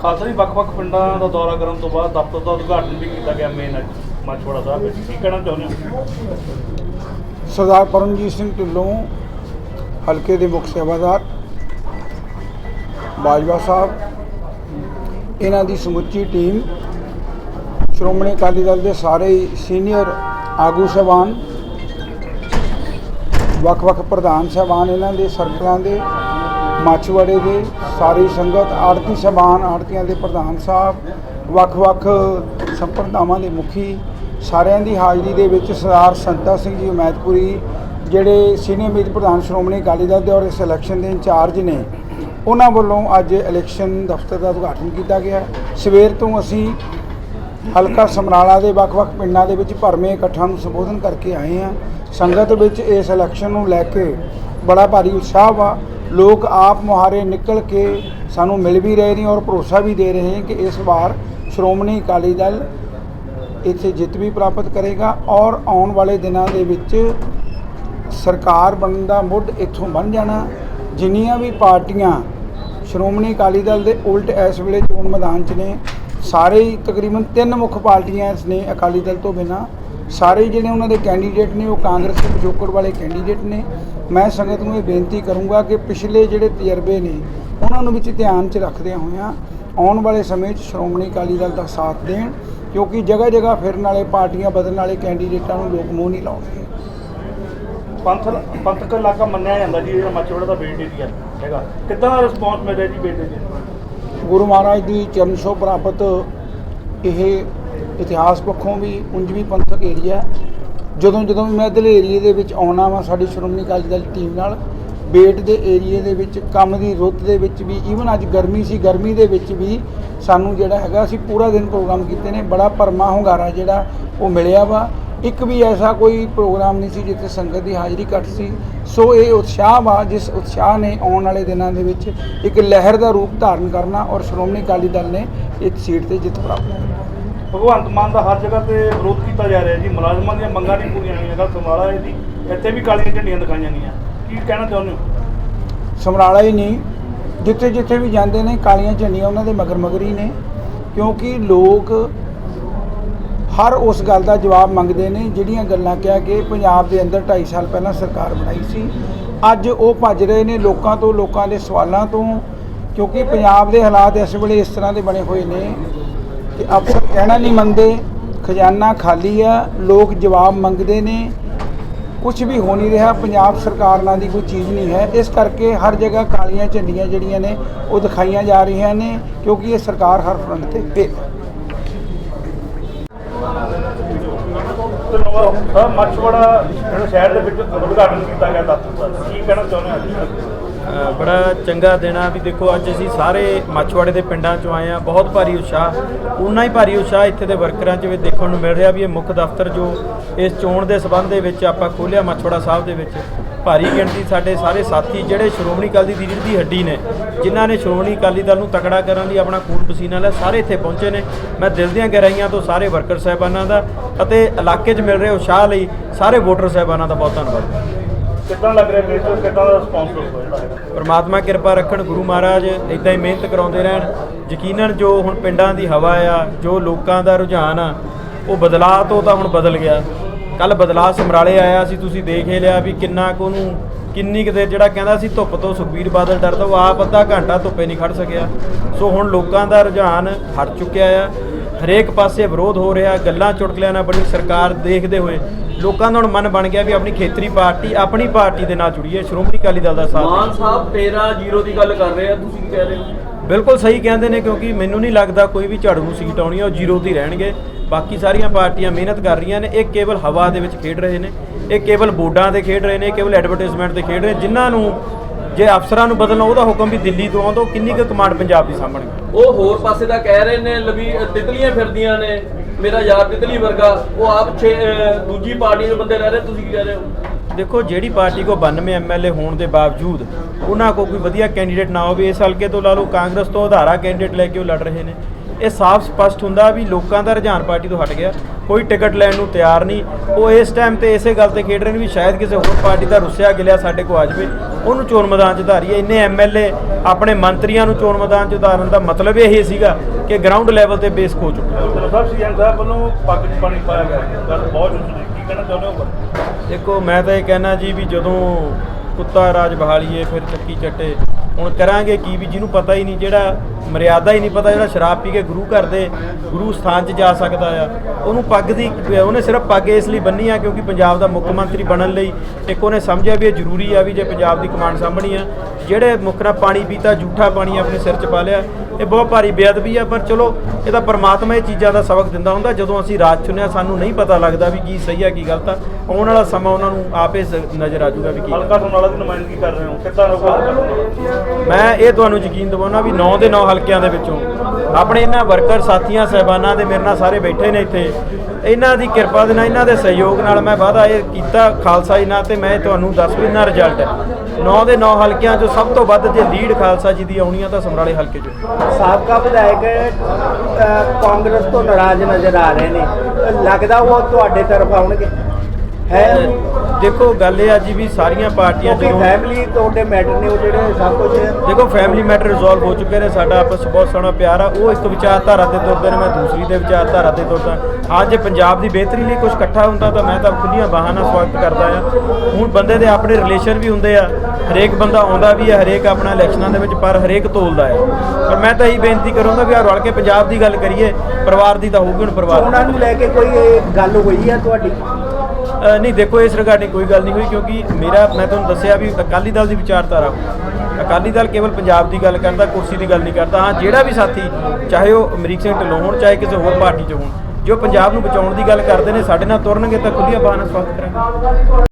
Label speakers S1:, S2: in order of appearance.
S1: ਖਾਲਸਾ ਜੀ, ਵੱਖ-ਵੱਖ ਪਿੰਡਾਂ ਦਾ ਦੌਰਾ ਕਰਨ ਤੋਂ ਬਾਅਦ ਦਫ਼ਤਰ ਦਾ ਉਦਘਾਟਨ ਵੀ ਕੀਤਾ ਗਿਆ ਮੇਨ ਮਛਵਾੜਾ ਸਾਹਿਬ ਵਿੱਚ। ਕੀ ਕਹਿਣਾ ਚਾਹੁੰਦੇ ਹੋ?
S2: ਸਰਦਾਰ ਪਰਮਜੀਤ ਸਿੰਘ ਢਿੱਲੋਂ, ਹਲਕੇ ਦੇ ਮੁੱਖ ਸੇਵਾਦਾਰ, ਬਾਜਵਾ ਸਾਹਿਬ, ਇਹਨਾਂ ਦੀ ਸਮੁੱਚੀ ਟੀਮ, ਸ਼੍ਰੋਮਣੀ ਅਕਾਲੀ ਦਲ ਦੇ ਸਾਰੇ ਸੀਨੀਅਰ ਆਗੂ ਸਹਿਬਾਨ, ਵੱਖ-ਵੱਖ ਪ੍ਰਧਾਨ ਸਹਿਬਾਨ ਇਹਨਾਂ ਦੇ ਸਰਕਲਾਂ ਦੇ, ਮਾਛਵਾੜੇ ਦੇ ਸਾਰੀ ਸੰਗਤ ਆੜਤੀ ਸਮਾਨ ਆੜਤੀਆਂ ਦੇ ਪ੍ਰਧਾਨ ਸਾਹਿਬ ਵੱਖ-ਵੱਖ ਸੰਪਰਦਾਵਾਂ ਦੇ ਮੁਖੀ, ਸਾਰਿਆਂ ਦੀ ਹਾਜ਼ਰੀ ਦੇ ਵਿੱਚ ਸਰਦਾਰ ਸੰਤਾ ਸਿੰਘ ਜੀ ਉਮੈਦਪੁਰੀ, ਜਿਹੜੇ ਸੀਨੀਅਰ ਮੀਤ ਪ੍ਰਧਾਨ ਸ਼੍ਰੋਮਣੀ ਅਕਾਲੀ ਦਲ ਦੇ ਔਰ ਇਸ ਇਲੈਕਸ਼ਨ ਦੇ ਇੰਚਾਰਜ ਨੇ, ਉਹਨਾਂ ਵੱਲੋਂ ਅੱਜ ਇਲੈਕਸ਼ਨ ਦਫ਼ਤਰ ਦਾ ਉਦਘਾਟਨ ਕੀਤਾ ਗਿਆ। ਸਵੇਰ ਤੋਂ ਅਸੀਂ ਹਲਕਾ ਸਮਰਾਲਾ ਦੇ ਵੱਖ-ਵੱਖ ਪਿੰਡਾਂ ਦੇ ਵਿੱਚ ਭਰਵੇਂ ਇਕੱਠਾਂ ਨੂੰ ਸੰਬੋਧਨ ਕਰਕੇ ਆਏ ਹਾਂ। ਸੰਗਤ ਵਿੱਚ ਇਸ ਇਲੈਕਸ਼ਨ ਨੂੰ ਲੈ ਕੇ ਬੜਾ ਭਾਰੀ ਉਤਸ਼ਾਹ ਵਾ। ਲੋਕ ਆਪ ਮੁਹਾਰੇ ਨਿਕਲ ਕੇ ਸਾਨੂੰ ਮਿਲ ਵੀ ਰਹੇ ਨੇ ਔਰ ਭਰੋਸਾ ਵੀ ਦੇ ਰਹੇ ਨੇ ਕਿ ਇਸ ਵਾਰ ਸ਼੍ਰੋਮਣੀ ਅਕਾਲੀ ਦਲ ਇੱਥੇ ਜਿੱਤ ਵੀ ਪ੍ਰਾਪਤ ਕਰੇਗਾ ਔਰ ਆਉਣ ਵਾਲੇ ਦਿਨਾਂ ਦੇ ਵਿੱਚ ਸਰਕਾਰ ਬਣਨ ਦਾ ਮੁੱਢ ਇੱਥੋਂ ਬਣ ਜਾਣਾ। ਜਿੰਨੀਆਂ ਵੀ ਪਾਰਟੀਆਂ ਸ਼੍ਰੋਮਣੀ ਅਕਾਲੀ ਦਲ ਦੇ ਉਲਟ ਇਸ ਵੇਲੇ ਚੋਣ ਮੈਦਾਨ 'ਚ ਨੇ ਸਾਰੇ ਹੀ ਤਕਰੀਬਨ ਤਿੰਨ ਮੁੱਖ ਪਾਰਟੀਆਂ ਨੇ ਅਕਾਲੀ ਦਲ ਤੋਂ ਬਿਨਾ, ਸਾਰੇ ਜਿਹੜੇ ਉਹਨਾਂ ਦੇ ਕੈਂਡੀਡੇਟ ਨੇ ਉਹ ਕਾਂਗਰਸ ਦੇ ਪਿਛੋਕੜ ਵਾਲੇ ਕੈਂਡੀਡੇਟ ਨੇ। ਮੈਂ ਸੰਗਤ ਨੂੰ ਇਹ ਬੇਨਤੀ ਕਰੂੰਗਾ ਕਿ ਪਿਛਲੇ ਜਿਹੜੇ ਤਜਰਬੇ ਨੇ, ਉਹਨਾਂ ਨੂੰ ਵਿੱਚ ਧਿਆਨ 'ਚ ਰੱਖਦਿਆਂ ਹੋਇਆਂ ਆਉਣ ਵਾਲੇ ਸਮੇਂ 'ਚ ਸ਼੍ਰੋਮਣੀ ਅਕਾਲੀ ਦਲ ਦਾ ਸਾਥ ਦੇਣ, ਕਿਉਂਕਿ ਜਗ੍ਹਾ ਜਗ੍ਹਾ ਫਿਰਨ ਵਾਲੇ ਪਾਰਟੀਆਂ ਬਦਲਣ ਵਾਲੇ ਕੈਂਡੀਡੇਟਾਂ ਨੂੰ ਲੋਕ ਮੂੰਹ ਨਹੀਂ ਲਾਉਣਗੇ
S1: ਪੰਥ ਪੰਥਕ ਇਲਾਕਾ ਮੰਨਿਆ ਜਾਂਦਾ ਜੀ ਜਿਹੜਾ ਮਛਵਾੜਾ ਦਾ ਬੇਟ ਏਰੀਆ ਹੈਗਾ। ਕਿੱਦਾਂ ਦਾ ਰਿਸਪੌਂਸ ਮਿਲ ਜੀ ਬੇਟੇ ਜੀ
S2: ਗੁਰੂ ਮਹਾਰਾਜ ਦੀ ਚਰਨ ਛੋਹ ਪ੍ਰਾਪਤ ਇਹ ਇਤਿਹਾਸ ਪੱਖੋਂ ਵੀ ਉਂਝ ਵੀ ਪੰਥਕ ਏਰੀਆ ਜਦੋਂ ਜਦੋਂ ਵੀ ਮੈਂ ਇੱਧਰਲੇ ਏਰੀਏ ਦੇ ਵਿੱਚ ਆਉਣਾ ਵਾ ਸਾਡੀ ਸ਼੍ਰੋਮਣੀ ਅਕਾਲੀ ਦਲ ਟੀਮ ਨਾਲ, ਬੇਟ ਦੇ ਏਰੀਏ ਦੇ ਵਿੱਚ, ਕੰਮ ਦੀ ਰੁੱਤ ਦੇ ਵਿੱਚ ਵੀ ਈਵਨ ਅੱਜ ਗਰਮੀ ਸੀ, ਗਰਮੀ ਦੇ ਵਿੱਚ ਵੀ ਸਾਨੂੰ ਜਿਹੜਾ ਹੈਗਾ ਅਸੀਂ ਪੂਰਾ ਦਿਨ ਪ੍ਰੋਗਰਾਮ ਕੀਤੇ ਨੇ, ਬੜਾ ਭਰਮਾ ਹੁੰਗਾਰਾ ਜਿਹੜਾ ਉਹ ਮਿਲਿਆ ਵਾ। ਇੱਕ ਵੀ ਐਸਾ ਕੋਈ ਪ੍ਰੋਗਰਾਮ ਨਹੀਂ ਸੀ ਜਿੱਥੇ ਸੰਗਤ ਦੀ ਹਾਜ਼ਰੀ ਘੱਟ ਸੀ। ਸੋ ਇਹ ਉਤਸ਼ਾਹ ਵਾ ਜਿਸ ਉਤਸ਼ਾਹ ਨੇ ਆਉਣ ਵਾਲੇ ਦਿਨਾਂ ਦੇ ਵਿੱਚ ਇੱਕ ਲਹਿਰ ਦਾ ਰੂਪ ਧਾਰਨ ਕਰਨਾ ਔਰ ਸ਼੍ਰੋਮਣੀ ਅਕਾਲੀ ਦਲ ਨੇ ਇਸ ਸੀਟ ਤੇ ਜਿੱਤ ਪ੍ਰਾਪਤ ਕਰਨੀ
S1: ਭਗਵੰਤ ਮਾਨ ਦਾ ਹਰ ਜਗ੍ਹਾ ਤੇ ਵਿਰੋਧ ਕੀਤਾ ਜਾ ਰਿਹਾ ਜੀ। ਮੁਲਾਜ਼ਮਾਂ ਦੀਆਂ ਮੰਗਾਂ ਨਹੀਂ ਪੂਰੀਆਂ ਹੋਈਆਂ ਗੱਲ ਸਮਰਾਲਾ ਦੀ ਇੱਥੇ ਵੀ ਕਾਲੀਆਂ ਝੰਡੀਆਂ ਦਿਖਾਈਆਂ ਗਈਆਂ। ਕੀ ਕਹਿਣਾ ਚਾਹੁੰਦੇ ਹੋ?
S2: ਸਮਰਾਲਾ ਹੀ ਨਹੀਂ। ਜਿੱਥੇ ਜਿੱਥੇ ਵੀ ਜਾਂਦੇ ਨੇ ਕਾਲੀਆਂ ਝੰਡੀਆਂ ਉਹਨਾਂ ਦੇ ਮਗਰ ਮਗਰ ਹੀ ਨੇ। ਕਿਉਂਕਿ ਲੋਕ ਹਰ ਉਸ ਗੱਲ ਦਾ ਜਵਾਬ ਮੰਗਦੇ ਨੇ ਜਿਹੜੀਆਂ ਗੱਲਾਂ ਕਿਹਾ ਕਿ ਪੰਜਾਬ ਦੇ ਅੰਦਰ 2.5 ਸਾਲ ਪਹਿਲਾਂ ਸਰਕਾਰ ਬਣਾਈ ਸੀ। ਅੱਜ ਉਹ ਭੱਜ ਰਹੇ ਨੇ ਲੋਕਾਂ ਤੋਂ, ਲੋਕਾਂ ਦੇ ਸਵਾਲਾਂ ਤੋਂ, ਕਿਉਂਕਿ ਪੰਜਾਬ ਦੇ ਹਾਲਾਤ ਇਸ ਵੇਲੇ ਇਸ ਤਰ੍ਹਾਂ ਦੇ ਬਣੇ ਹੋਏ ਨੇ ਕਿ ਅਫਸਰ ਕਹਿਣਾ ਨਹੀਂ ਮੰਨਦੇ, ਖਜ਼ਾਨਾ ਖਾਲੀ ਆ, ਲੋਕ ਜਵਾਬ ਮੰਗਦੇ ਨੇ। ਕੁਝ ਵੀ ਹੋ ਨਹੀਂ ਰਿਹਾ, ਪੰਜਾਬ ਸਰਕਾਰ ਨਾਲ ਦੀ ਕੋਈ ਚੀਜ਼ ਨਹੀਂ ਹੈ। ਇਸ ਕਰਕੇ ਹਰ ਜਗ੍ਹਾ ਕਾਲੀਆਂ ਝੰਡੀਆਂ ਜਿਹੜੀਆਂ ਨੇ, ਉਹ ਦਿਖਾਈਆਂ ਜਾ ਰਹੀਆਂ ਨੇ, ਕਿਉਂਕਿ ਇਹ ਸਰਕਾਰ ਹਰ ਫਰੰਟ ਤੇ ਫੇਲ ਹੈ
S1: ਸਰ ਮਛਵਾੜਾ ਸ਼ਹਿਰ ਦੇ ਵਿੱਚ ਉਦਘਾਟਨ ਕੀਤਾ ਗਿਆ ਦਫ਼ਤਰ ਕੀ ਕਹਿਣਾ ਚਾਹੁੰਦੇ ਹੋ
S3: ਬੜਾ ਚੰਗਾ ਦਿਨ ਆ। ਵੀ ਦੇਖੋ, ਅੱਜ ਅਸੀਂ ਸਾਰੇ ਮੱਛਵਾੜੇ ਦੇ ਪਿੰਡਾਂ ਚੋਂ ਆਏ ਆ। ਬਹੁਤ ਭਾਰੀ ਉਤਸ਼ਾਹ ਉਨਾ ਹੀ ਭਾਰੀ ਉਤਸ਼ਾਹ ਇੱਥੇ ਦੇ ਵਰਕਰਾਂ 'ਚ ਵੀ ਦੇਖਣ ਨੂੰ ਮਿਲ ਰਿਹਾ ਵੀ ਇਹ ਮੁੱਖ ਦਫ਼ਤਰ ਜੋ ਇਸ ਚੋਣ ਦੇ ਸਬੰਧ ਦੇ ਵਿੱਚ ਆਪਾਂ ਖੋਲਿਆ ਮੱਛਵਾੜਾ ਸਾਹਿਬ ਦੇ ਵਿੱਚ। ਭਾਰੀ ਗਿਣਤੀ ਸਾਡੇ ਸਾਰੇ ਸਾਥੀ ਜਿਹੜੇ ਸ਼੍ਰੋਮਣੀ ਅਕਾਲੀ ਦੀ ਰੀੜ੍ਹ ਦੀ ਹੱਡੀ ਨੇ ਜਿਨ੍ਹਾਂ ਨੇ ਸ਼੍ਰੋਮਣੀ ਅਕਾਲੀ ਦਲ ਨੂੰ ਤਕੜਾ ਕਰਨ ਲਈ ਆਪਣਾ ਖੂਨ ਪਸੀਨਾ ਲਿਆ ਸਾਰੇ ਇੱਥੇ ਪਹੁੰਚੇ ਨੇ। ਮੈਂ ਦਿਲ ਦੀਆਂ ਗਹਿਰਾਈਆਂ ਤੋਂ ਸਾਰੇ ਵਰਕਰ ਸਾਹਿਬਾਨਾਂ ਦਾ ਅਤੇ ਇਲਾਕੇ 'ਚ ਮਿਲ ਰਹੇ ਉਤਸ਼ਾਹ ਲਈ ਸਾਰੇ ਵੋਟਰ ਸਾਹਿਬਾਨਾਂ ਦਾ ਬਹੁਤ ਧੰਨਵਾਦ।
S1: ਕਿੱਦਾਂ ਲੱਗ ਰਿਹਾ ਬੇਟਾ ਕਿੱਦਾਂ ਦਾ ਰਿਸਪੌਂਸ ਹੈਗਾ
S3: ਪਰਮਾਤਮਾ ਕਿਰਪਾ ਰੱਖਣ ਗੁਰੂ ਮਹਾਰਾਜ ਇਦਾਂ ਹੀ ਮਿਹਨਤ ਕਰਾਉਂਦੇ ਰਹਿਣ। ਯਕੀਨਨ ਜੋ ਹੁਣ ਪਿੰਡਾਂ ਦੀ ਹਵਾ ਆ ਜੋ ਲੋਕਾਂ ਦਾ ਰੁਝਾਨ ਆ ਉਹ ਬਦਲਾਅ ਤੋਂ ਤਾਂ ਹੁਣ ਬਦਲ ਗਿਆ। ਕੱਲ ਬਦਲਾਅ ਸਮਰਾਲੇ ਆਇਆ ਸੀ ਤੁਸੀਂ ਦੇਖ ਹੀ ਲਿਆ ਵੀ ਕਿੰਨਾ ਕੁ ਉਹਨੂੰ ਕਿੰਨੀ ਕੁ ਦੇਰ ਜਿਹੜਾ ਕਹਿੰਦਾ ਸੀ ਧੁੱਪ ਤੋਂ ਸੁਖਬੀਰ ਬਾਦਲ ਡਰਦਾ ਉਹ ਆਪ ਅੱਧਾ ਘੰਟਾ ਧੁੱਪੇ ਨਹੀਂ ਖੜ ਸਕਿਆ। ਸੋ ਹੁਣ ਲੋਕਾਂ ਦਾ ਰੁਝਾਨ ਹਟ ਚੁੱਕਿਆ ਆ। ਹਰੇਕ ਪਾਸੇ ਵਿਰੋਧ ਹੋ ਰਿਹਾ ਗੱਲਾਂ ਚੁਟਕਲਿਆਂ ਨਾਲ ਬੜੀ ਸਰਕਾਰ ਦੇਖਦੇ ਹੋਏ। ਲੋਕਾਂ ਦਾ ਹੁਣ ਮਨ ਬਣ ਗਿਆ ਵੀ ਆਪਣੀ ਖੇਤਰੀ ਪਾਰਟੀ ਆਪਣੀ ਪਾਰਟੀ ਦੇ ਨਾਲ ਜੁੜੀਏ। ਸ਼੍ਰੋਮਣੀ ਅਕਾਲੀ ਦਲ ਦਾ ਸਾਥ
S4: ਮਾਨ। ਸਾਹਿਬ 13 ਜ਼ੀਰੋ ਦੀ ਗੱਲ ਕਰ ਰਹੇ ਆ ਤੁਸੀਂ ਕੀ ਕਹਿ ਰਹੇ ਹੋ?
S3: ਬਿਲਕੁਲ ਸਹੀ ਕਹਿੰਦੇ ਨੇ ਕਿਉਂਕਿ ਮੈਨੂੰ ਨਹੀਂ ਲੱਗਦਾ ਕੋਈ ਵੀ ਝਾੜੂ ਨੂੰ ਸੀਟ ਆਉਣੀ ਉਹ ਜ਼ੀਰੋ ਤੇ ਰਹਿਣਗੇ। ਬਾਕੀ ਸਾਰੀਆਂ ਪਾਰਟੀਆਂ ਮਿਹਨਤ ਕਰ ਰਹੀਆਂ ਨੇ ਇਹ ਕੇਵਲ ਹਵਾ ਦੇ ਵਿੱਚ ਖੇਡ ਰਹੇ ਨੇ ਇਹ ਕੇਵਲ ਬੋਰਡਾਂ ਤੇ ਖੇਡ ਰਹੇ ਨੇ ਕੇਵਲ ਐਡਵਰਟਾਈਜ਼ਮੈਂਟ ਤੇ ਖੇਡ ਰਹੇ ਜਿਨ੍ਹਾਂ ਨੂੰ ਜੇ ਅਫਸਰਾਂ ਨੂੰ ਬਦਲਣਾ ਉਹਦਾ ਹੁਕਮ ਵੀ ਦਿੱਲੀ ਤੋਂ ਆਉਂਦਾ ਕਿੰਨੀ ਕੁ ਕਮਾਂਡ ਪੰਜਾਬ ਦੀ ਸਾਂਭਣਗੇ?
S4: ਉਹ ਹੋਰ ਪਾਸੇ ਦਾ ਕਹਿ ਰਹੇ ਨੇ ਲਵੀ ਤਿਤਲੀਆਂ ਫਿਰਦੀਆਂ ਨੇ ਮੇਰਾ ਯਾਰ ਤਿਤਲੀ ਵਰਗਾ ਉਹ ਆਪ ਦੂਜੀ ਪਾਰਟੀ ਦੇ ਬੰਦੇ ਰਹਿ ਰਹੇ ਤੁਸੀਂ ਕੀ ਕਹਿ ਰਹੇ ਹੋ?
S3: ਦੇਖੋ ਜਿਹੜੀ ਪਾਰਟੀ ਕੋ 92 ਐਮਐਲਏ ਹੋਣ ਦੇ ਬਾਵਜੂਦ ਉਹਨਾਂ ਕੋ ਕੋਈ ਵਧੀਆ ਕੈਂਡੀਡੇਟ ਨਾ ਹੋਵੇ ਇਸ ਹਲਕੇ ਤੋਂ ਲਾ ਲਓ ਕਾਂਗਰਸ ਤੋਂ ਆਧਾਰਾ ਕੈਂਡੀਡੇਟ ਲੈ ਕੇ ਉਹ ਲੜ ਰਹੇ ਨੇ। ਇਹ ਸਾਫ਼ ਸਪਸ਼ਟ ਹੁੰਦਾ ਵੀ ਲੋਕਾਂ ਦਾ ਰੁਝਾਨ ਪਾਰਟੀ ਤੋਂ ਹਟ ਗਿਆ। ਕੋਈ ਟਿਕਟ ਲੈਣ ਨੂੰ ਤਿਆਰ ਨਹੀਂ। ਉਹ ਇਸ ਟਾਈਮ ਤੇ ਇਸੇ ਗੱਲ ਤੇ ਖੇਡ ਰਹੇ ਨੇ ਵੀ ਸ਼ਾਇਦ ਕਿਸੇ ਹੋਰ ਪਾਰਟੀ ਦਾ ਰੁੱਸਿਆ ਗਿਲਿਆ ਸਾਡੇ ਕੋ ਆ ਜਾਵੇ। ਉਹਨੂੰ ਚੋਣ ਮੈਦਾਨ 'ਚ ਧਾਰੀਏ। ਇੰਨੇ ਐਮਐਲਏ ਆਪਣੇ ਮੰਤਰੀਆਂ ਨੂੰ ਚੋਣ ਮੈਦਾਨ 'ਚ ਉਤਾਰਨ ਦਾ ਮਤਲਬ ਇਹ ਸੀਗਾ ਕਿ ਗਰਾਊਂਡ ਲੈਵਲ ਤੇ ਬੇਸ ਖੋ ਚੁੱਕਾ।
S1: ਸਾਹਿਬ ਸੀਐਮ ਸਾਹਿਬ ਵੱਲੋਂ ਪੱਗ ਪਾਣੀ ਪਾਇਆ ਗਿਆ। ਗੱਲ ਬਹੁਤ ਉੱਚੀ ਕੀ ਕਹਿਣਾ ਚਾਹੁੰਦੇ ਹੋ
S3: ਦੇਖੋ ਮੈਂ ਤਾਂ ਇਹ ਕਹਿਣਾ ਜੀ ਵੀ ਜਦੋਂ ਕੁੱਤਾ ਰਾਜ ਬਹਾਲੀਏ ਫਿਰ ਚੱਕੀ ਚੱਟੇ ਹੁਣ ਕਰਾਂਗੇ ਕੀ ਵੀ ਜਿਹਨੂੰ ਪਤਾ ਹੀ ਨਹੀਂ ਜਿਹੜਾ ਮਰਿਆਦਾ ਹੀ ਨਹੀਂ ਪਤਾ ਜਿਹੜਾ ਸ਼ਰਾਬ ਪੀ ਕੇ ਗੁਰੂ ਘਰ ਦੇ ਗੁਰੂ ਸਥਾਨ 'ਚ ਜਾ ਸਕਦਾ ਆ। ਉਹਨੂੰ ਪੱਗ ਦੀ ਉਹਨੇ ਸਿਰਫ ਪੱਗ ਇਸ ਲਈ ਬੰਨੀ ਆ ਕਿਉਂਕਿ ਪੰਜਾਬ ਦਾ ਮੁੱਖ ਮੰਤਰੀ ਬਣਨ ਲਈ ਇੱਕ ਉਹਨੇ ਸਮਝਿਆ ਵੀ ਇਹ ਜ਼ਰੂਰੀ ਆ ਵੀ ਜੇ ਪੰਜਾਬ ਦੀ ਕਮਾਂਡ ਸਾਂਭਣੀ ਆ ਜਿਹੜੇ ਮੁੱਖ ਨਾਲ ਪਾਣੀ ਪੀਤਾ ਝੂਠਾ ਪਾਣੀ ਆਪਣੇ ਸਿਰ 'ਚ ਪਾ ਲਿਆ ਇਹ ਬਹੁਤ ਭਾਰੀ ਬੇਅਦਬੀ ਆ ਪਰ ਚਲੋ ਇਹ ਤਾਂ ਪਰਮਾਤਮਾ ਇਹ ਚੀਜ਼ਾਂ ਦਾ ਸਬਕ ਦਿੰਦਾ ਹੁੰਦਾ ਜਦੋਂ ਅਸੀਂ ਰਾਜ ਚੁਣਿਆ ਸਾਨੂੰ ਨਹੀਂ ਪਤਾ ਲੱਗਦਾ ਵੀ ਕੀ ਸਹੀ ਆ ਕੀ ਗਲਤ ਆ ਆਉਣ ਵਾਲਾ ਸਮਾਂ ਉਹਨਾਂ ਨੂੰ ਆਪੇ ਨਜ਼ਰ ਆ ਜਾਊਗਾ ਵੀ ਕੀ
S1: ਹਲਕਾ ਸਮਰਾਲਾ ਦੀ ਨੁਮਾਇੰਦਗੀ ਕਰ ਰਹੇ ਹੋ ਕਿੱਦਾਂ ਰਹੂਗਾ
S3: ਮੈਂ ਇਹ ਤੁਹਾਨੂੰ ਯਕੀਨ ਦਿਵਾਉਣਾ ਵੀ 9 ਦੇ 9 ਹਲਕਿਆਂ ਦੇ ਵਿੱਚੋਂ ਆਪਣੇ ਇਹਨਾਂ ਵਰਕਰ ਸਾਥੀਆਂ, ਸਹਿਬਾਨਾਂ ਦੇ ਮੇਰੇ ਨਾਲ ਸਾਰੇ ਬੈਠੇ ਨੇ ਇੱਥੇ। ਇਹਨਾਂ ਦੀ ਕਿਰਪਾ ਦੇ ਨਾਲ, ਇਹਨਾਂ ਦੇ ਸਹਿਯੋਗ ਨਾਲ ਮੈਂ ਵਾਅਦਾ ਇਹ ਕੀਤਾ ਖਾਲਸਾ ਜੀ ਨਾਲ ਤੇ ਮੈਂ ਤੁਹਾਨੂੰ ਦੱਸ ਵੀ ਨਾ ਰਿਜ਼ਲਟ ਹੈ। 9 ਦੇ 9 ਹਲਕਿਆਂ 'ਚੋਂ ਸਭ ਤੋਂ ਵੱਧ ਜੇ ਲੀਡ ਖਾਲਸਾ ਜੀ ਦੀ ਆਉਣੀ ਆ ਤਾਂ ਸਮਰਾਲੇ ਹਲਕੇ 'ਚੋਂ।
S5: ਸਾਬਕਾ ਵਿਧਾਇਕ ਕਾਂਗਰਸ ਤੋਂ ਨਾਰਾਜ਼ ਨਜ਼ਰ ਆ ਰਹੇ ਨੇ। ਲੱਗਦਾ ਉਹ ਤੁਹਾਡੇ ਤਰਫ ਆਉਣਗੇ। ਹੈ?
S3: ਦੇਖੋ ਗੱਲ ਇਹ ਆ ਜੀ ਵੀ ਸਾਰੀਆਂ ਪਾਰਟੀਆਂ ਜਦੋਂ
S5: ਫੈਮਿਲੀ ਤੁਹਾਡੇ ਮੈਟਰ ਨੇ ਉਹ ਜਿਹੜੇ ਸਭ ਕੁਝ
S3: ਦੇਖੋ ਫੈਮਿਲੀ ਮੈਟਰ ਰਿਜ਼ੋਲਵ ਹੋ ਚੁੱਕੇ ਨੇ ਸਾਡਾ ਆਪਸ ਬਹੁਤ ਸੋਹਣਾ ਪਿਆਰ ਆ। ਉਹ ਇੱਕ ਵਿਚਾਰਧਾਰਾ ਤੇ ਤੁਰਦੇ ਨੇ ਮੈਂ ਦੂਸਰੀ ਦੇ ਵਿਚਾਰਧਾਰਾ ਤੇ ਤੁਰਦਾ ਅੱਜ ਪੰਜਾਬ ਦੀ ਬਿਹਤਰੀ ਲਈ ਕੁਝ ਇਕੱਠਾ ਹੁੰਦਾ ਤਾਂ ਮੈਂ ਤਾਂ ਖੁੱਲੀਆਂ ਬਾਹਾਂ ਨਾਲ ਸਵਾਗਤ ਕਰਦਾ ਆ ਹੁਣ ਬੰਦੇ ਦੇ ਆਪਣੇ ਰਿਲੇਸ਼ਨ ਵੀ ਹੁੰਦੇ ਆ। ਹਰੇਕ ਬੰਦਾ ਆਉਂਦਾ ਵੀ ਹੈ ਹਰੇਕ ਆਪਣਾ ਇਲੈਕਸ਼ਨਾਂ ਦੇ ਵਿੱਚ ਪਰ ਹਰੇਕ ਤੋਲਦਾ ਆ ਪਰ ਮੈਂ ਤਾਂ ਇਹੀ ਬੇਨਤੀ ਕਰੂੰਗਾ ਵੀ ਆ ਰਲ ਕੇ ਪੰਜਾਬ ਦੀ ਗੱਲ ਕਰੀਏ ਪਰਿਵਾਰ ਦੀ ਤਾਂ ਹੋਊਗੀ ਹੁਣ ਪਰਿਵਾਰ
S5: ਉਹਨਾਂ ਨੂੰ ਲੈ ਕੇ ਕੋਈ ਗੱਲ ਹੋਈ ਹੈ ਤੁਹਾਡੀ?
S3: ਨਹੀਂ, ਦੇਖੋ, ਇਸ ਰਿਗਾਰਡਿੰਗ ਕੋਈ ਗੱਲ ਨਹੀਂ ਹੋਈ, ਕਿਉਂਕਿ ਮੇਰਾ, ਮੈਂ ਤੁਹਾਨੂੰ ਦੱਸਿਆ ਵੀ ਅਕਾਲੀ ਦਲ ਦੀ ਵਿਚਾਰਧਾਰਾ ਅਕਾਲੀ ਦਲ ਕੇਵਲ ਪੰਜਾਬ ਦੀ ਗੱਲ ਕਰਦਾ, ਕੁਰਸੀ ਦੀ ਗੱਲ ਨਹੀਂ ਕਰਦਾ। ਹਾਂ, ਜਿਹੜਾ ਵੀ ਸਾਥੀ, ਚਾਹੇ ਉਹ ਅਮਰੀਕ ਸਿੰਘ ਢਿੱਲੋਂ ਹੋਣ, ਚਾਹੇ ਕਿਸੇ ਹੋਰ ਪਾਰਟੀ 'ਚ ਹੋਣ, ਜੋ ਪੰਜਾਬ ਨੂੰ ਬਚਾਉਣ ਦੀ ਗੱਲ ਕਰਦੇ ਨੇ, ਸਾਡੇ ਨਾਲ ਤੁਰਨਗੇ ਤਾਂ ਖੁੱਲੀਆਂ ਬਾਹਾਂ ਨਾਲ ਸਵਾਗਤ ਕਰਾਂਗੇ।